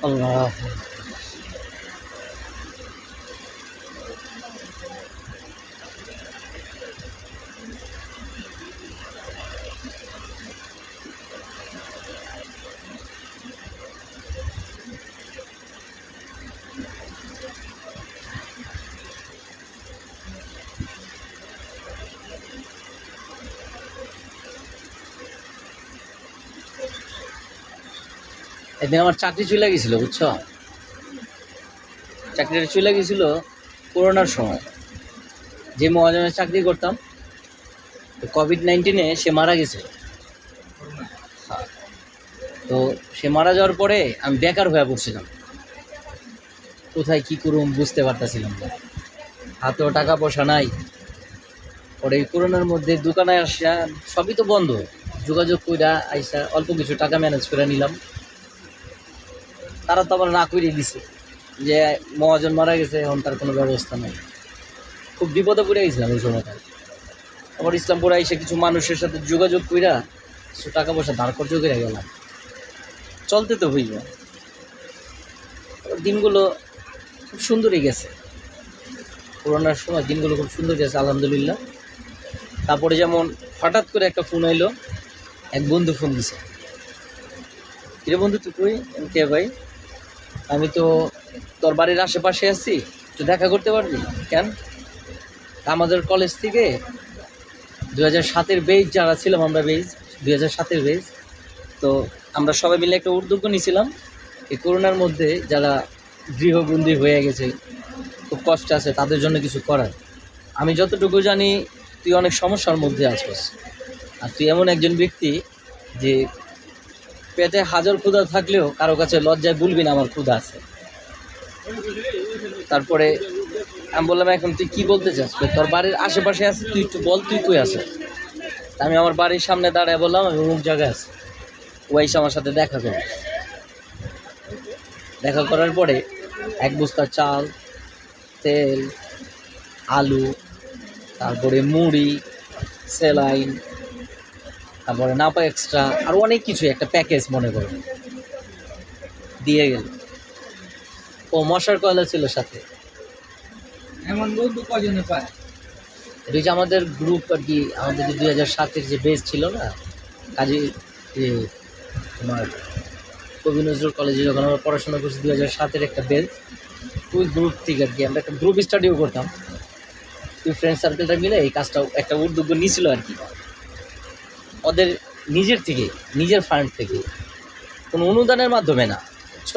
嗯啊 একদিন আমার চাকরি চলে গেছিল, বুঝছ? চাকরিটা চলে গেছিল করোনার সময়। যে মহাজনের চাকরি করতাম কোভিড নাইন্টিনে সে মারা গেছে। হ্যাঁ। তো সে মারা যাওয়ার পরে আমি বেকার হয়ে পড়ছিলাম। কোথায় কি করুম বুঝতে পারতেছিলাম না। হাতেও টাকা পয়সা নাই। পরে এই করোনার মধ্যে দোকানে আসা সবই তো বন্ধ। যোগাযোগ কইরা আইসা অল্প কিছু টাকা ম্যানেজ করে নিলাম। তারা তো আবার না করিয়ে দিছে যে মহাজন মারা গেছে, এখন তার কোনো ব্যবস্থা নেই। খুব বিপদে পড়ে গেছিলাম ওই সময়টা আবার ইসলামপুরে এসে কিছু মানুষের সাথে যোগাযোগ কইরা কিছু টাকা পয়সা ধার খরচ করে গেলাম। চলতে তো হইব। দিনগুলো খুব সুন্দরই গেছে। করোনার সময় দিনগুলো খুব সুন্দর গেছে, আলহামদুলিল্লাহ। তারপরে যেমন হঠাৎ করে একটা ফোন এলো এক বন্ধু ফোন দিছে। কিরে বন্ধু, তুই কে ভাই? আমি তো তোর বাড়ির আশেপাশে আছি তুই দেখা করতে পারবি। কেন? আমাদের কলেজ থেকে দু হাজার সাতের বেজ যারা ছিলাম আমরা বেজ দু হাজার সাতের বেজ তো আমরা সবাই মিলে একটা উদ্যোগ নিয়েছিলাম। এই করোনার মধ্যে যারা গৃহবন্দী হয়ে গেছে, খুব কষ্ট আছে তাদের জন্য কিছু করার। আমি যতটুকু জানি, তুই অনেক সমস্যার মধ্যে আছিস। আর তুই এমন একজন ব্যক্তি যে পেটে হাজার ক্ষুধা থাকলেও কারও কাছে লজ্জায় বলবি না আমার ক্ষুধা আছে। তারপরে আমি বললাম, এখন তুই কি বলতে চাস? তোর বাড়ির আশেপাশে আছে? তুই একটু বল, তুই কই আছে আমি আমার বাড়ির সামনে দাঁড়ায় বললাম, আমি অমুক জায়গায় আছে। ও এসে আমার সাথে দেখা করে দেখা করার পরে এক বস্তা চাল, তেল, আলু, তারপরে মুড়ি, সেলাইন তারপরে নাপা এক্সট্রা আর অনেক কিছু একটা প্যাকেজ মনে করো। দিয়ে গেল। ও মশার কয়লা ছিল সাথে? এমন বন্ধু কজনে পায়? এটা হচ্ছে আমাদের গ্রুপ আর কি আমাদের যে দুই হাজার সাতের যে বেস ছিল না কাজে তোমার কবি নজরুল কলেজে যখন আমরা পড়াশোনা করছি দুই হাজার সাতের একটা বেস ওই গ্রুপ থেকে আর কি আমরা একটা গ্রুপ স্টাডিও করতাম। ওই ফ্রেন্ড সার্কেলটা মিলে এই কাজটা একটা উদ্যোগ নিয়েছিল আর কি। ওদের নিজের থেকে নিজের ফান্ড থেকে। কোনো অনুদানের মাধ্যমে না বুঝছ?